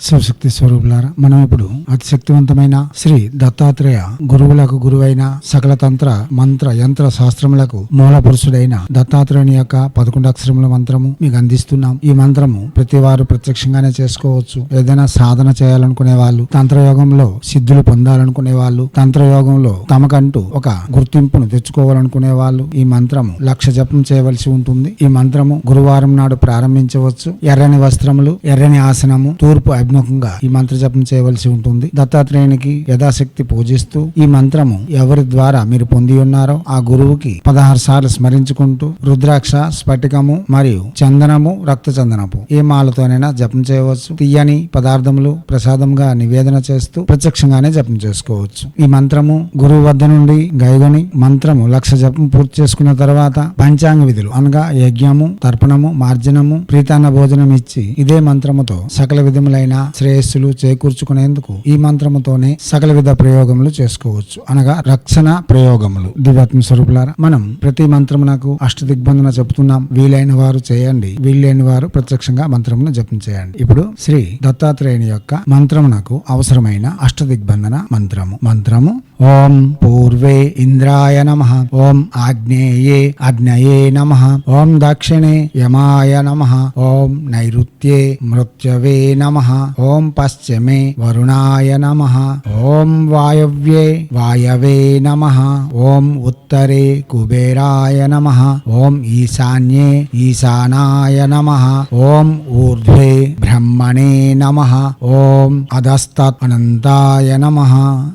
శివశక్తి స్వరూపులారా మనం ఇప్పుడు అతి శక్తివంతమైన శ్రీ దత్తాత్రేయ గురువులకు గురువైన సకల తంత్ర మంత్ర యంత్ర శాస్త్రములకు మూల పురుషుడైన దత్తాత్రేయుని యొక్క పదకొండు అక్షరముల మంత్రము మీకు అందిస్తున్నాం. ఈ మంత్రము ప్రతి వారు ప్రత్యక్షంగానే చేసుకోవచ్చు. ఏదైనా సాధన చేయాలనుకునే వాళ్ళు తంత్రయోగంలో సిద్ధులు పొందాలనుకునే వాళ్ళు తంత్రయోగంలో తమకంటూ ఒక గుర్తింపును తెచ్చుకోవాలనుకునే వాళ్ళు ఈ మంత్రము లక్ష జపం చేయవలసి ఉంటుంది. ఈ మంత్రము గురువారం నాడు ప్రారంభించవచ్చు. ఎర్రని వస్త్రములు ఎర్రని ఆసనము తూర్పు అభిముఖంగా ఈ మంత్ర జపం చేయవలసి ఉంటుంది. దత్తాత్రేయునికి యథాశక్తి పూజిస్తూ ఈ మంత్రము ఎవరి ద్వారా మీరు పొంది ఉన్నారో ఆ గురువుకి పదహారు సార్లు స్మరించుకుంటూ రుద్రాక్ష స్ఫటికము మరియు చందనము రక్త చందనపు ఏ మాలతోనైనా జపం చేయవచ్చు. తీయని పదార్థములు ప్రసాదంగా నివేదన చేస్తూ ప్రత్యక్షంగానే జపం చేసుకోవచ్చు. ఈ మంత్రము గురువు వద్ద నుండి గైగొని మంత్రము లక్ష జపం పూర్తి చేసుకున్న తర్వాత పంచాంగ విధులు అనగా యజ్ఞము తర్పణము మార్జనము ప్రీతాన్న భోజనం ఇచ్చి ఇదే మంత్రముతో సకల విధములైన శ్రేయస్సులు చేకూర్చుకునేందుకు ఈ మంత్రముతోనే సకల విధ ప్రయోగములు చేసుకోవచ్చు. అనగా రక్షణ ప్రయోగములు. దివాత్మ స్వరూపులారా మనం ప్రతి మంత్రమునకు అష్ట దిగ్బంధన చెబుతున్నాం. వీలైన వారు చేయండి. వీలైన వారు ప్రత్యక్షంగా మంత్రమును జపం చేయండి. ఇప్పుడు శ్రీ దత్తాత్రేయుని యొక్క మంత్రమునకు అవసరమైన అష్ట దిగ్బంధన మంత్రము. మంత్రము ఓం పూర్వే ఇంద్రాయ నమ ఓం ఆగ్నేయే అగ్నయే నమ ఓం దక్షిణే యమాయ నమ ఓం నైరుత్యే మృత్యవే నమ ఓం పశ్చిమే వరుణాయ నమ ఓం వాయవ్యే వాయవే నమ ఓం ఉత్తరే కుబేరాయ నమ ఓం ఈశాన్యే ఈశానాయ నమ ఓం ఊర్ధ్వే బ్రహ్మణే నమ ఓం అధస్తత్ అనంతాయ నమ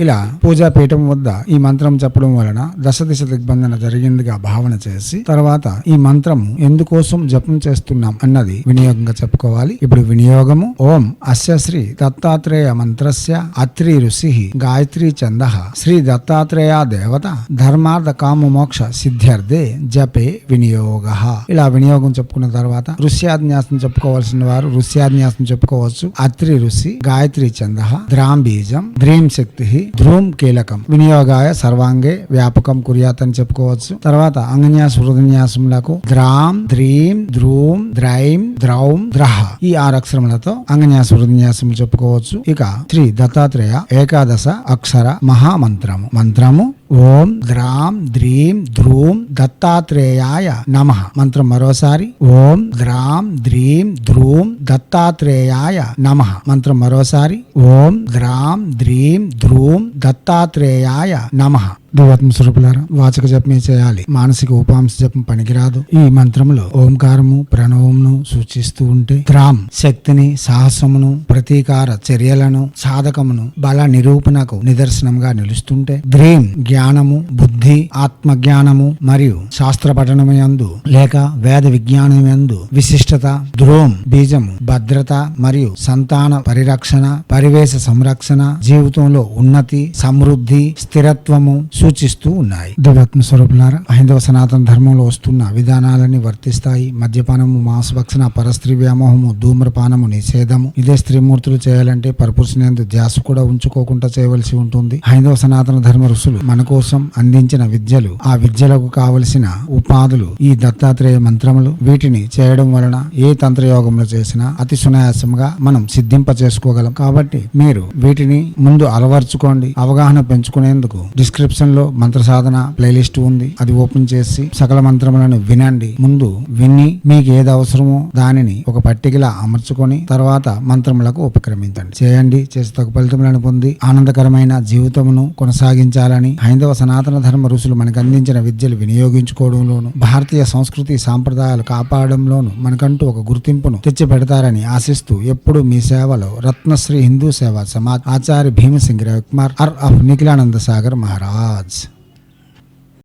ఇలా పూజా పీఠం వద్ద ఈ మంత్రం చెప్పడం వలన దశ దిశ దిగ్బంధన జరిగిందిగా భావన చేసి తర్వాత ఈ మంత్రం ఎందుకోసం జపం చేస్తున్నాం అన్నది వినియోగంగా చెప్పుకోవాలి. ఇప్పుడు వినియోగము. ఓం అస్య శ్రీ దత్తాత్రేయ మంత్రస్య అత్రి ఋషి గాయత్రి చంద శ్రీ దత్తాత్రేయ దేవత ధర్మార్థ కామ మోక్ష సిద్ధ్యర్థే జపే వినియోగ. ఇలా వినియోగం చెప్పుకున్న తర్వాత ఋష్యాన్యాసం చెప్పుకోవాల్సిన వారు ఋష్యాన్యాసం చెప్పుకోవచ్చు. అత్రి ఋషి గాయత్రి చంద ద్రాం బీజం ద్రీం శక్తి ధ్రూం కీలకం. వినియోగాయ సర్వాంగే వ్యాపకం కుర్యాత్ అని చెప్పుకోవచ్చు. తర్వాత అంగన్యాస హృదన్యాసములకు ద్రాం ద్రీం ధ్రువం ద్రైం ద్రౌం ద్రహ ఈ ఆరు అక్షరములతో అంగన్యాస హృదన్యాసము చెప్పుకోవచ్చు. ఇక శ్రీ దత్తాత్రేయ ఏకాదశ అక్షర మహామంత్రము. మంత్రము ఓం ద్రాం ద్రీం ధ్రూం దత్తాత్రేయాయ నమ. మంత్రం మరోసారి. ఓం ద్రాం ద్రీం ధ్రూం దత్తాత్రేయాయ నమ. మంత్రం మరోసారి. ఓం ద్రాం ద్రీం ధ్రూం దత్తాత్రేయాయ నమ. దివాత్మ స్వరూపులారా వాచక జపమే చేయాలి. మానసిక ఉపాంశ జపం పనికిరాదు. ఈ మంత్రములో ఓంకారము ప్రణవమును సూచిస్తూ ఉంటే త్రామ్ శక్తిని సాహసమును ప్రతీకార చర్యలను సాధకమును బల నిరూపణకు నిదర్శనంగా నిలుస్తుంటే ద్రీం జ్ఞానము బుద్ధి ఆత్మ జ్ఞానము మరియు శాస్త్ర పఠనమయందు లేక వేద విజ్ఞానమందు విశిష్టత ధ్రువం బీజము భద్రత మరియు సంతాన పరిరక్షణ పరివేశ సంరక్షణ జీవితంలో ఉన్నతి సమృద్ధి స్థిరత్వము సూచిస్తూ ఉన్నాయి. దివాత్మ స్వరూపులారా హైందవ సనాతన ధర్మంలో వస్తున్న విధానాలని వర్తిస్తాయి. మద్యపానము మాంసభక్షణ పరస్త్రీ వ్యామోహము ధూమ్రపానము నిషేధము. ఇదే స్త్రీమూర్తులు చేయాలంటే పరపురుషునేందు ధ్యాస కూడా ఉంచుకోకుండా చేయవలసి ఉంటుంది. హైందవ సనాతన ధర్మ ఋషులు మన కోసం అందించిన విద్యలు ఆ విద్యలకు కావలసిన ఉపాధులు ఈ దత్తాత్రేయ మంత్రములు వీటిని చేయడం వలన ఏ తంత్రయోగంలో చేసినా అతి సునాయాసంగా మనం సిద్ధింప చేసుకోగలం కాబట్టి మీరు వీటిని ముందు అలవర్చుకోండి. అవగాహన పెంచుకునేందుకు డిస్క్రిప్షన్ లో మంత్ర సాధన ప్లేలిస్ట్ ఉంది. అది ఓపెన్ చేసి సకల మంత్రములను వినండి. ముందు విని మీకు ఏది అవసరమో దానిని ఒక పట్టికలా అమర్చుకొని తర్వాత మంత్రములకు ఉపక్రమించండి. చేయండి. చేసి తగు ఫలితములను పొంది ఆనందకరమైన జీవితమును కొనసాగించాలని హైందవ సనాతన ధర్మ ఋషులు మనకు అందించిన విద్యలు వినియోగించుకోవడంలోను భారతీయ సంస్కృతి సాంప్రదాయాలు కాపాడంలోను మనకంటూ ఒక గుర్తింపును తెచ్చి పెడతారని ఆశిస్తూ ఎప్పుడు మీ సేవలో Ratnashri Hindu Seva Samaj Acharya Bhimsingh Ravikumar R. Of Nikhilananda Sagar Maharaj. gods.